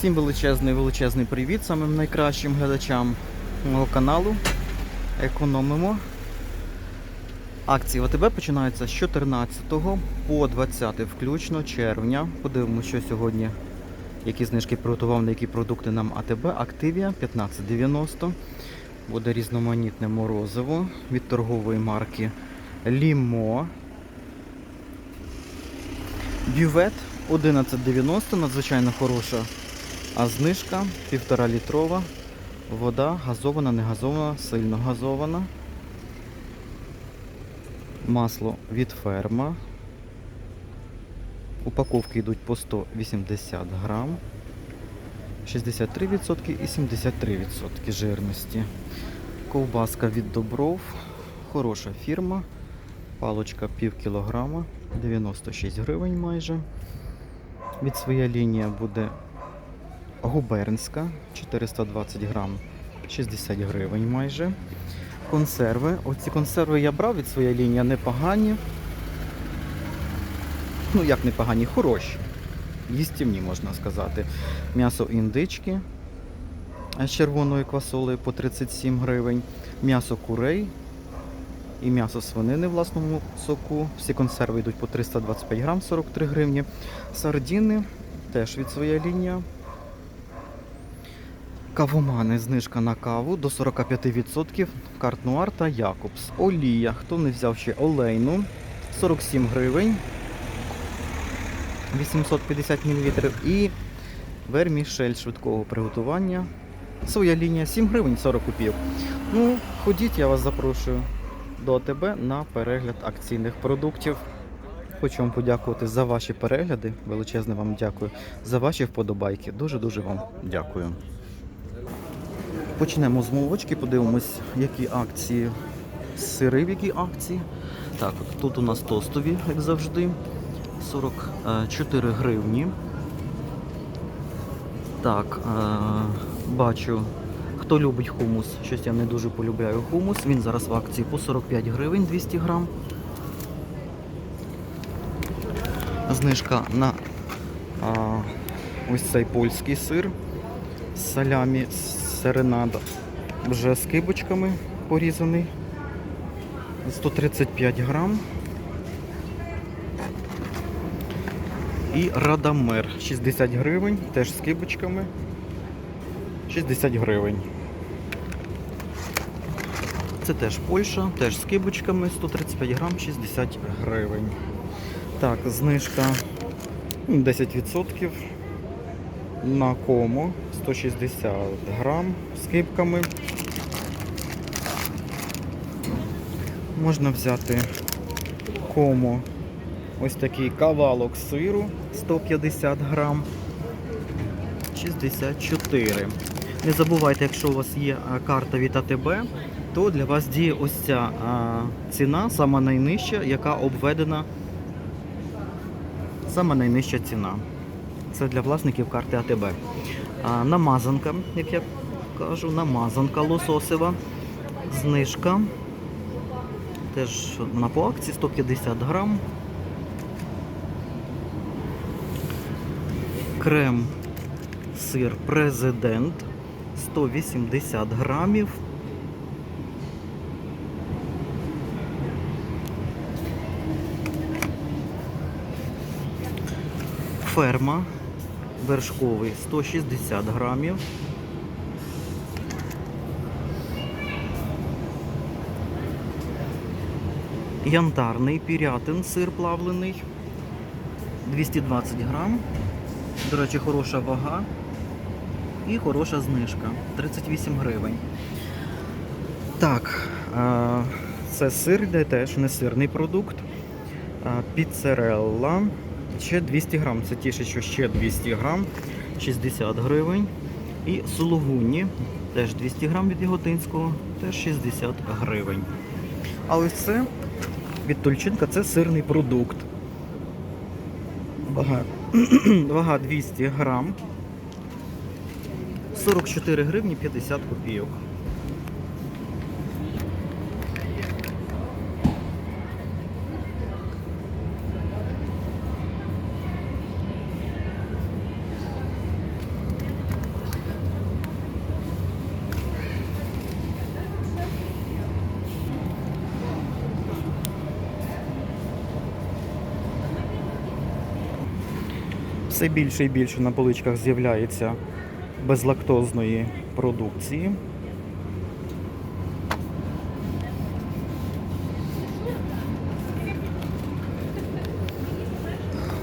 Всім величезний величезний привіт самим найкращим глядачам мого каналу. Економимо. Акції ВТБ починаються з 14 по 20 включно червня. Подивимося, що сьогодні, які знижки приготував, на які продукти нам АТБ. Активія 1590. Буде різноманітне морозиво від торгової марки Лімо. Бювет 11,90, надзвичайно хороша а знижка 1,5 літрова. Вода газована, не газована, сильно газована. Масло від ферма. Упаковки йдуть по 180 грам. 63% і 73% жирності. Ковбаска від Добров. Хороша фірма. Палочка пів кілограма, 96 гривень майже. Від своя лінія буде губернська, 420 грам, 60 гривень майже. Консерви. Оці консерви я брав від своєї лінії непогані. Ну, як непогані, хороші. Їстівні, можна сказати. М'ясо індички з червоною квасолею по 37 гривень. М'ясо курей і м'ясо свинини в власному соку. Всі консерви йдуть по 325 грам, 43 гривні. Сардіни теж від своєї лінії. Кавомани, знижка на каву до 45%. Карт Нуар та Якобс. Олія. Хто не взяв ще олейну? 47 гривень. 850 мл. І вермішель швидкого приготування. Своя лінія 7 гривень 40 копійок. Ну, ходіть, я вас запрошую до АТБ на перегляд акційних продуктів. Хочу вам подякувати за ваші перегляди. Величезне вам дякую. За ваші вподобайки. Дуже-дуже вам дякую. Почнемо з молочки, подивимось, які акції, сири, в які акції. Так, тут у нас тостові, як завжди, 44 гривні. Так, е, бачу, хто любить хумус, щось я не дуже полюбляю хумус. Він зараз в акції по 45 гривень 200 грам. Знижка на а, ось цей польський сир з салямі серенада. Вже з кибочками порізаний. 135 грам. І радамер 60 гривень, теж з кибочками. 60 гривень. Це теж Польща, теж з кибочками, 135 грам, 60 гривень. Так, знижка ну, 10% на кому 160 грам з кипками. Можна взяти кому ось такий кавалок сиру 150 грам. 64. Не забувайте, якщо у вас є карта від АТБ, то для вас діє ось ця а, ціна, сама найнижча, яка обведена. Сама найнижча ціна. Це для власників карти АТБ. Намазанка, як я кажу, намазанка лососева. Знижка. Теж вона по акції 150 грам. Крем сир президент 180 грамів. Ферма вершковий 160 грамів. Янтарний пірятин сир плавлений 220 грам. До речі, хороша вага і хороша знижка 38 гривень. Так, е, це сир, де теж не сирний продукт. Е, Піцерелла. Ще 200 грам. Це тіше, що ще 200 грам, 60 гривень. І сулугуні, теж 200 грам від Яготинського, теж 60 гривень. А ось це від Тульчинка це сирний продукт. Вага, вага 200 грам. 44 гривні 50 копійок. Все більше і більше на поличках з'являється безлактозної продукції.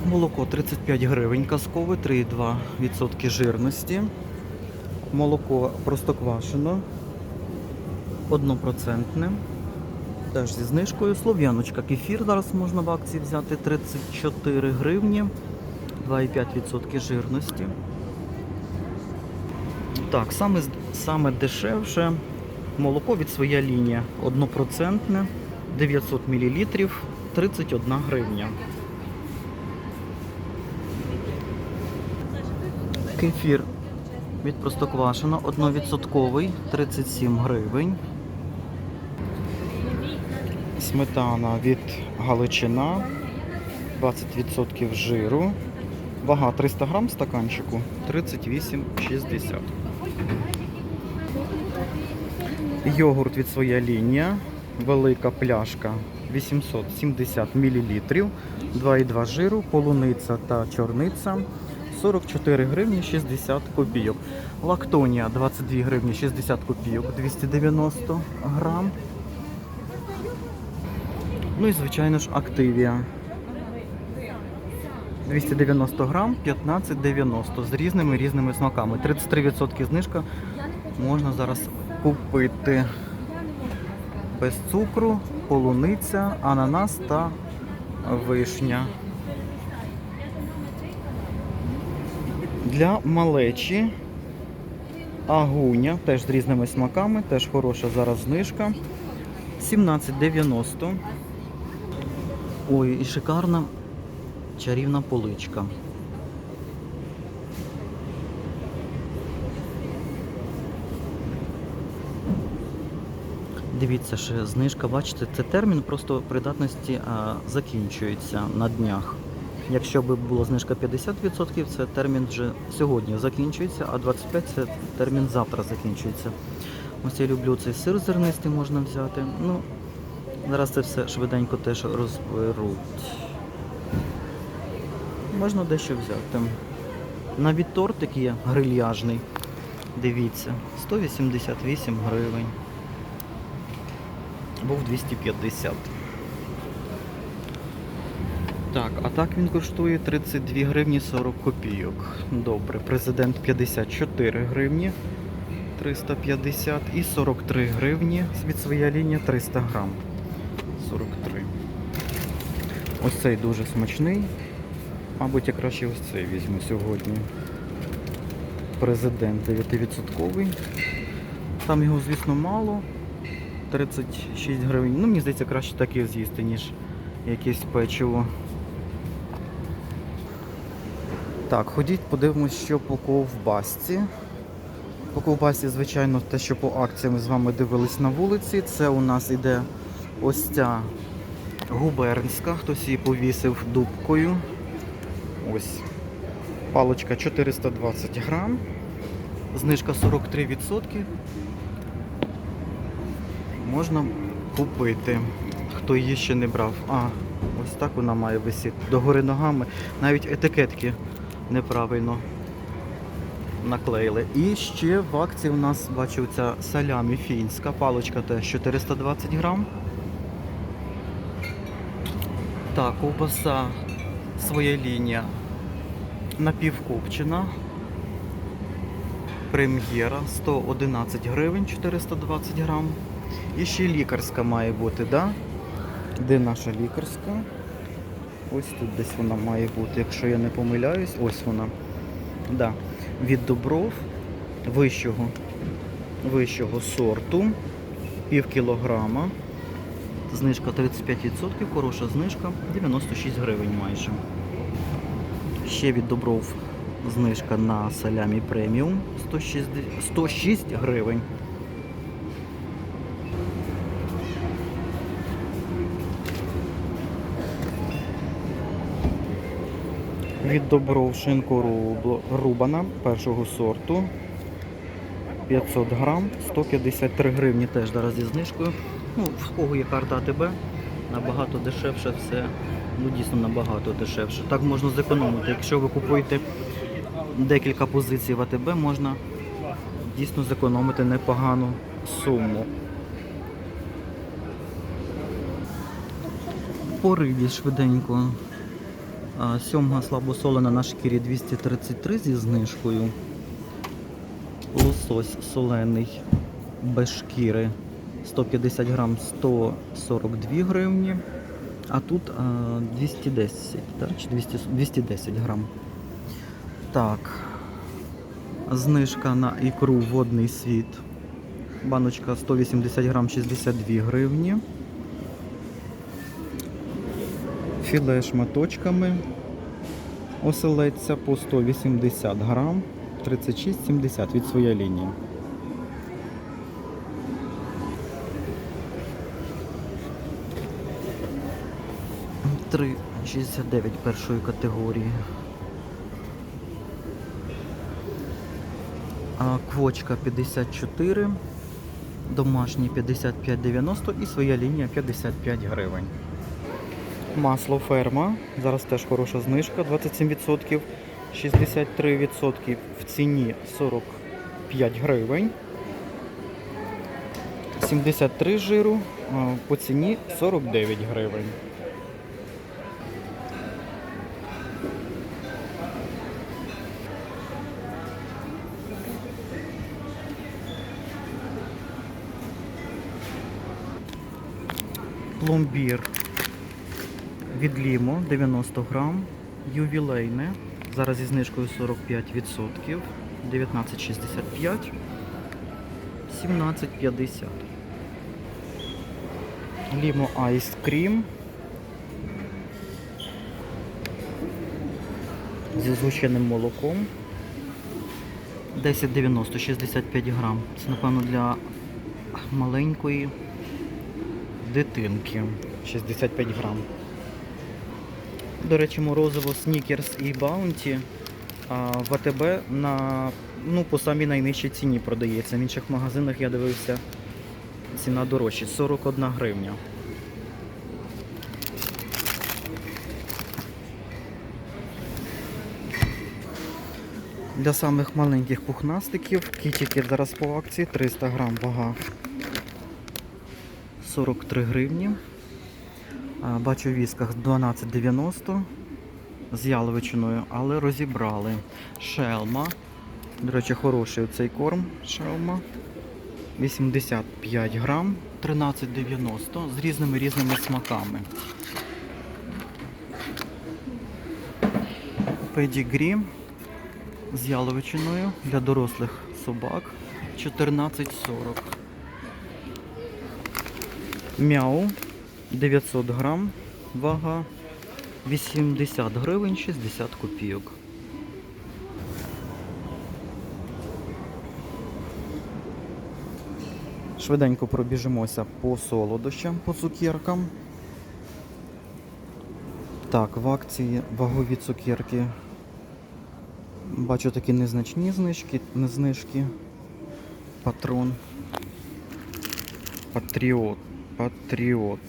Молоко 35 гривень казкове, 3,2% жирності. Молоко простоквашино, однопроцентне. Теж зі знижкою. Слов'яночка кефір зараз можна в акції взяти 34 гривні, 2,5% жирності. Так, саме, саме дешевше молоко від своя лінія. Однопроцентне, 900 мл, 31 гривня. Кефір від Простоквашино 1%, 37 гривень. Сметана від Галичина 20% жиру. Вага 300 грам стаканчику 38,60. Йогурт від своя лінія. Велика пляшка 870 мл. 2,2 жиру, полуниця та чорниця 44 гривні 60 копійок. Лактонія 22 гривні 60 копійок, 290 грам. Ну і звичайно ж активія. 290 грам, 15,90 з різними різними смаками. 33% знижка можна зараз купити. Без цукру, полуниця, ананас та вишня. Для малечі агуня, теж з різними смаками, теж хороша зараз знижка. 17,90. Ой, і шикарна чарівна поличка. Дивіться, ще знижка, бачите, це термін просто придатності а, закінчується на днях. Якщо б була знижка 50%, це термін вже сьогодні закінчується, а 25% це термін завтра закінчується. Ось я люблю цей сир зернистий можна взяти. Ну, зараз це все швиденько теж розберуть. Можна дещо взяти. Навіть тортик є грильяжний. Дивіться, 188 гривень. Був 250. Так, а так він коштує 32 гривні 40 копійок. Добре, президент 54 гривні 350 і 43 гривні від своя лінія 300 грам. 43. Ось цей дуже смачний. Мабуть, я краще ось цей візьму сьогодні. Президент 9%. Там його, звісно, мало. 36 гривень. Ну, мені здається, краще таке з'їсти, ніж якесь печиво. Так, ходіть, подивимось, що по ковбасці. По ковбасі, звичайно, те, що по акціям ми з вами дивились на вулиці. Це у нас іде ось ця губернська, хтось її повісив дубкою. Ось. Палочка 420 грам. Знижка 43%. Можна купити. Хто її ще не брав. А, ось так вона має висіти. Догори ногами. Навіть етикетки неправильно наклеїли. І ще в акції у нас бачу ця салямі фінська. Палочка теж 420 грам. Так, ковбаса своя лінія напівкопчена. Прем'єра 111 гривень 420 грам. І ще лікарська має бути, да? Де наша лікарська? Ось тут десь вона має бути, якщо я не помиляюсь, ось вона. Да. Від добров вищого, вищого сорту, пів кілограма. Знижка 35%, хороша знижка, 96 гривень майже. Ще від добров знижка на салямі преміум 106, 106 гривень. Від добров шинку рубана першого сорту 500 грам, 153 гривні теж зараз зі знижкою. Ну, в кого є карта АТБ, Набагато дешевше все. Ну дійсно набагато дешевше. Так можна зекономити. Якщо ви купуєте декілька позицій в АТБ, можна дійсно зекономити непогану суму. По рибі швиденько. Сьомга слабосолена на шкірі 233 зі знижкою. Лосось солений без шкіри 150 грам 142 гривні. А тут 210, так? Чи 200, 210 грам. Так. Знижка на ікру водний світ. Баночка 180 грам 62 гривні. Філе шматочками оселедця по 180 грам 36,70 від своєї лінії. Три 69 першої категорії. А, Квочка 54, домашній 55,90 і своя лінія 55 гривень. Масло ферма. Зараз теж хороша знижка, 27%, 63% в ціні 45 гривень. 73 жиру по ціні 49 гривень. Пломбір від Лімо 90 грам, ювілейне. Зараз зі знижкою 45%, 19,65, 17,50. Лімо Айс Крім. Зі згущеним молоком. 10,90, 65 грам. Це, напевно, для маленької дитинки. 65 грам. До речі, морозиво Snickers і Bounty а, в АТБ на, ну, по самій найнижчій ціні продається. В інших магазинах я дивився ціна дорожча 41 гривня. Для самих маленьких пухнастиків кітики зараз по акції 300 грам вага 43 гривні. Бачу в вісках 12,90 з яловичиною, але розібрали. Шелма. До речі, хороший цей корм шелма. 85 грам, 13,90 з різними різними смаками. Педігрі з яловичиною для дорослих собак 14,40. Мяу 900 грам, вага 80 гривень 60 копійок. Швиденько пробіжимося по солодощам, по цукеркам. Так, в акції вагові цукерки. Бачу такі незначні знижки, не знижки. Патрон. Патріот. Патріот.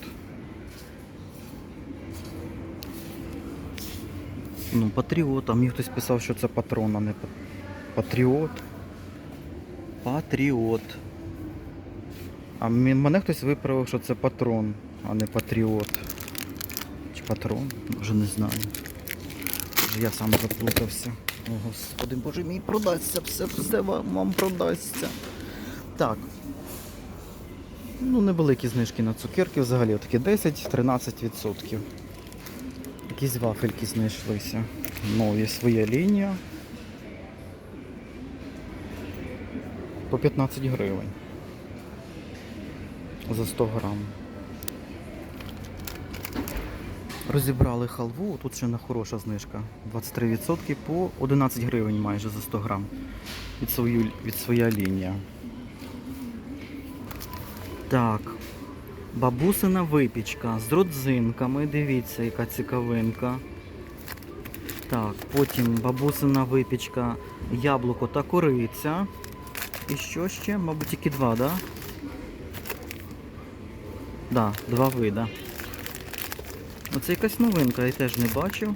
Ну, патріот, а мені хтось писав, що це патрон, а не па- патріот. Патріот. А мене хтось виправив, що це патрон, а не патріот. Чи патрон? Вже не знаю. Я сам заплутався. О, господи, боже мій, продасться, все, все вам, вам продасться. Так. Ну, невеликі знижки на цукерки взагалі, такі 10-13%. Якісь вафельки знайшлися. Нові своя лінія. По 15 гривень. За 100 грам. Розібрали халву, тут ще на хороша знижка. 23% по 11 гривень майже за 100 грам. Від, свою, від своя лінія. Так. Бабусина випічка з родзинками. Дивіться, яка цікавинка. Так, потім бабусина випічка, яблуко та кориця. І що ще? Мабуть, тільки два, да? Да, два вида. Оце якась новинка, я теж не бачив.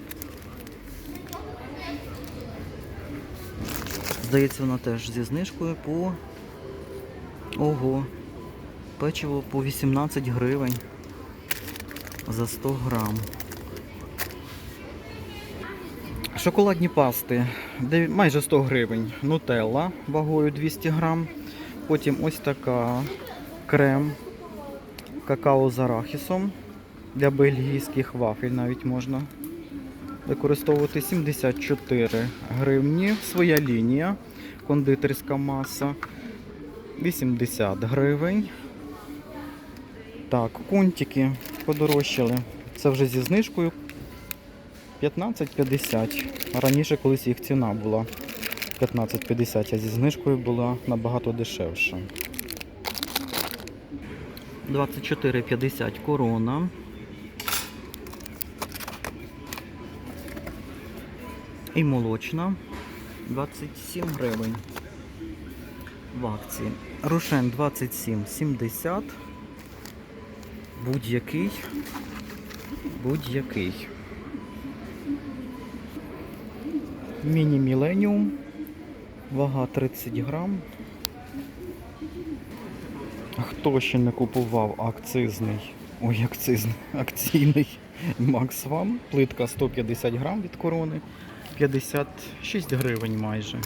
Здається, вона теж зі знижкою по. Ого. Печиво по 18 гривень за 100 грам. Шоколадні пасти майже 100 гривень. Нутелла вагою 200 грам. Потім ось така крем какао з арахісом. Для бельгійських вафель навіть можна використовувати 74 гривні. Своя лінія, кондитерська маса 80 гривень. Так, кунтики подорожчали. Це вже зі знижкою 15,50. Раніше колись їх ціна була 15,50, а зі знижкою була набагато дешевша. 24,50 корона. І молочна 27 гривень. В акції. Рошен 27,70. Будь-який. Будь-який. Міні Міленіум. Вага 30 грам. Хто ще не купував акцизний? Ой, акцизний, акційний Макс Вам. Плитка 150 грам від корони. 56 гривень майже.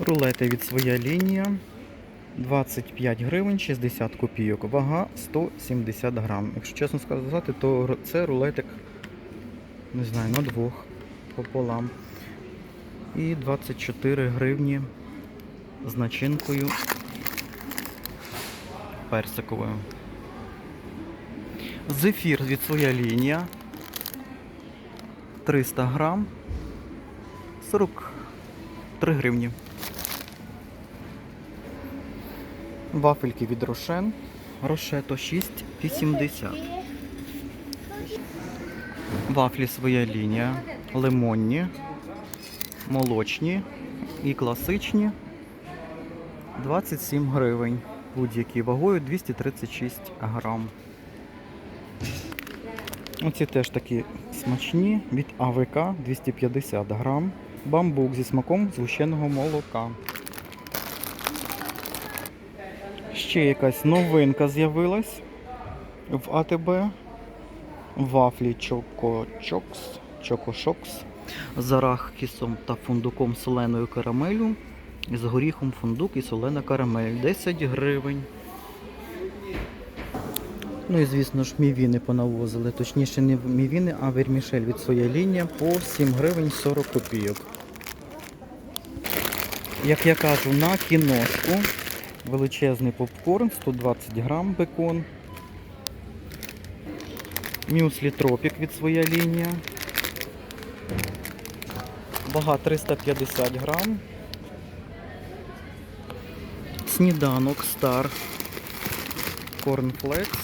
Рулети від своя лінія. 25 гривень 60 копійок. Вага 170 грам. Якщо чесно сказати, то це рулетик, не знаю, на двох пополам. І 24 гривні з начинкою персиковою. Зефір від своя лінія. 300 грам. 43 гривні. Вафельки від Рошен. Рошето 6,80. Вафлі своя лінія. Лимонні, молочні і класичні. 27 гривень. Будь-які вагою 236 грам. Оці теж такі смачні від АВК 250 грам. Бамбук зі смаком згущеного молока. Ще якась новинка з'явилась в АТБ. Вафлі Choco Shocks з арахісом та фундуком соленою карамелю. З горіхом фундук і солена карамель. 10 гривень. Ну і звісно ж мівіни понавозили. Точніше не мівіни, а вермішель від своя лінія по 7 гривень 40 копійок. Як я кажу, на кіношку величезний попкорн, 120 грам бекон. Мюслі Тропік від своя лінія. Вага 350 грам. Сніданок Стар. Корнфлекс.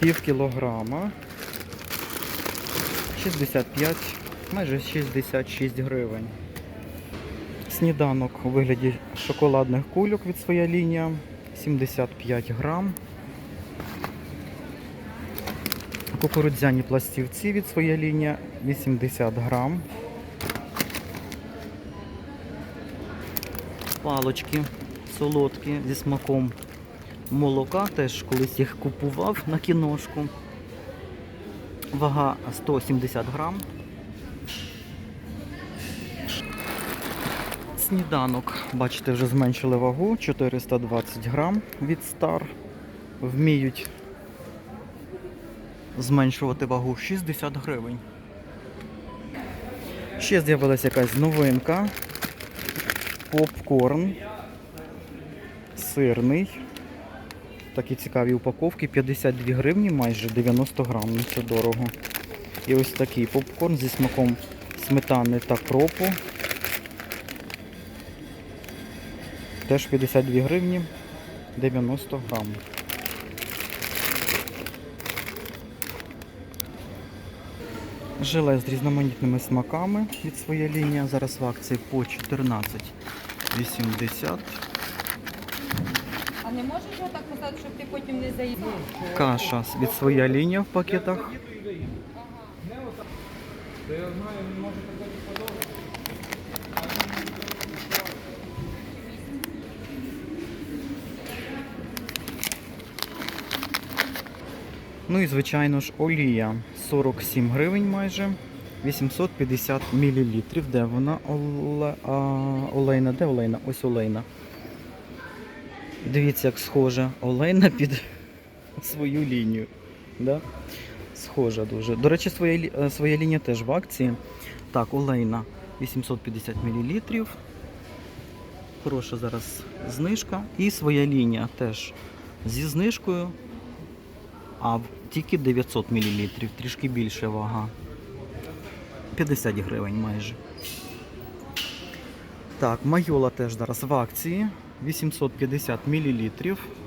Пів кілограма. 65, майже 66 гривень. Сніданок у вигляді шоколадних кульок від своя лінія. 75 грам. Кукурудзяні пластівці від своя лінія 80 грам. Палочки солодкі зі смаком молока, теж колись їх купував на кіношку. Вага 170 грам. Сніданок, бачите, вже зменшили вагу 420 грам від Star. Вміють зменшувати вагу 60 гривень. Ще з'явилася якась новинка. Попкорн. Сирний. Такі цікаві упаковки. 52 гривні, майже 90 грам. Це дорого. І ось такий попкорн зі смаком сметани та кропу. Теж 52 гривні 90 грам. Желе з різноманітними смаками від своєї лінії. Зараз в акції по 14,80. А не можеш його так поставити, щоб ти потім не заїдав? Каша від своя лінія в пакетах. Ну і звичайно ж олія 47 гривень майже. 850 мл. Де вона? Оле... А, олейна? Де олейна? Ось олейна. Дивіться, як схожа олейна під свою лінію. Да? Схожа дуже. До речі, своя, е, своя лінія теж в акції. Так, олейна 850 мл. Хороша зараз знижка. І своя лінія теж зі знижкою. А тільки 900 мл, трішки більше вага. 50 гривень майже. Так, майола теж зараз в акції. 850 мл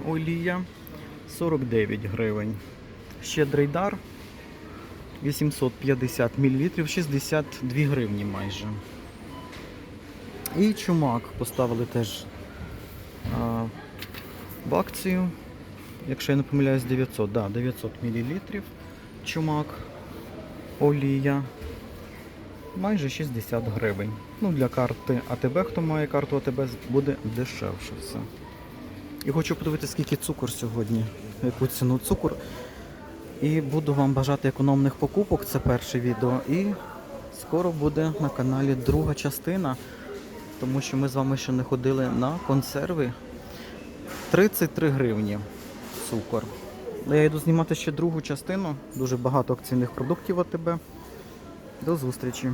олія 49 гривень. Щедрий дар 850 мл 62 гривні майже. І чумак поставили теж а, в акцію. Якщо я не помиляюсь, 900, да, 900 мл чумак, олія. Майже 60 гривень. Ну, для карти АТБ, хто має карту АТБ, буде дешевше все. І хочу подивитися, скільки цукор сьогодні, яку ціну цукор. І буду вам бажати економних покупок. Це перше відео. І скоро буде на каналі друга частина, тому що ми з вами ще не ходили на консерви. 33 гривні цукор. Я йду знімати ще другу частину. Дуже багато акційних продуктів АТБ. До зустрічі!